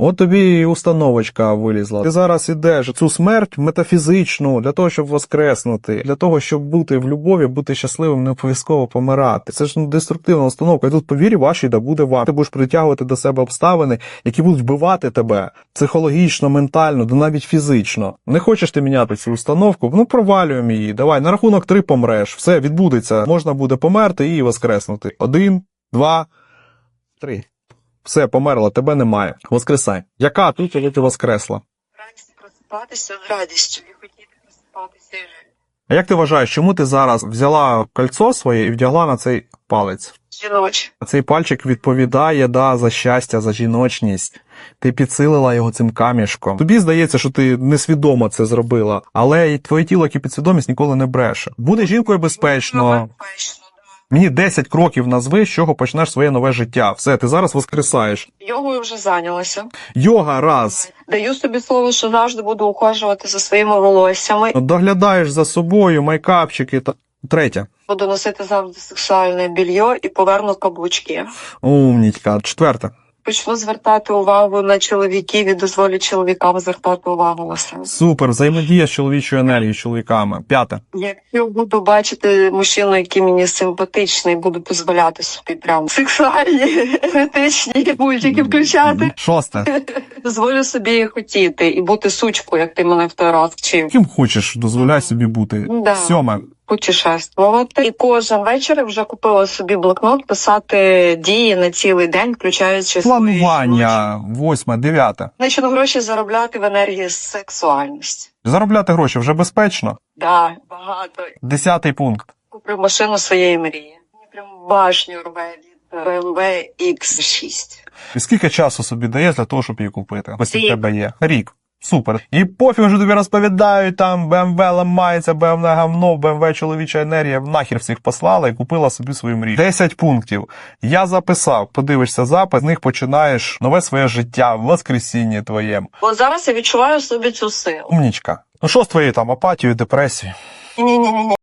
От тобі і установочка вилізла. Ти зараз ідеш цю смерть метафізичну для того, щоб воскреснути, для того, щоб бути в любові, бути щасливим, не обов'язково помирати. Це ж ну, деструктивна установка. І тут повірі вашій да буде вам. Ти будеш притягувати до себе обставини, які будуть вбивати тебе психологічно, ментально, да навіть фізично. Не хочеш ти міняти цю установку? Ну провалюємо її. Давай на рахунок три помреш. Все відбудеться. Можна буде померти і воскреснути. Один, два, три. Все, померла, тебе немає. Воскресай. Яка тут, коли ти воскресла? Вранці просипатися з радістю і хотіти просипатися і жити. А як ти вважаєш, чому ти зараз взяла кольцо своє і вдягла на цей палець? Жіночі. Цей пальчик відповідає да, за щастя, за жіночність. Ти підсилила його цим камішком. Тобі здається, що ти несвідомо це зробила, але й твоє тіло, як і підсвідомість, ніколи не бреше. Буде жінкою безпечно. Безпечно. Мені 10 кроків назви, з чого почнеш своє нове життя. Все, ти зараз воскресаєш. Йогою вже зайнялася. Йога раз. Даю собі слово, що завжди буду ухажувати за своїми волоссями. Доглядаєш за собою, майкапчики та третє. Буду носити завжди сексуальне більйо і поверну каблучки. Умнічка. Четверте. Почну звертати увагу на чоловіків і дозволю чоловікам звертати увагу на себе. Супер, взаємодія з чоловічою енергією, з чоловіками. П'яте. Якщо буду бачити мужчину, який мені симпатичний, буду дозволяти собі прям сексуальні, еротичні будь-які включати. Шосте. Дозволю собі хотіти і бути сучкою, як ти мене в той раз вчив. Ким хочеш, дозволяй собі бути. Да. Сьоме. Путешествувати. І кожен вечір вже купила собі блокнот писати дії на цілий день, включаючи Планування. Восьме, дев'яте. Значить, гроші заробляти в енергії сексуальності. Заробляти гроші вже безпечно. Да, багато. Десятий пункт. Куплю машину своєї мрії. Мені прям башню рве від BMW X6. І скільки часу собі даєш для того, щоб її купити? Ось у тебе є. Рік. Супер. І пофіг, що тобі розповідають, там BMW ламається, BMW говно, BMW чоловіча енергія, нахер всіх послала і купила собі свою мрію. 10 пунктів. Я записав, подивишся запис, з них починаєш нове своє життя в воскресінні твоєму. От зараз я відчуваю собі цю силу. Умнічка. Ну що з твоєю там апатією, депресією? Ні-ні-ні.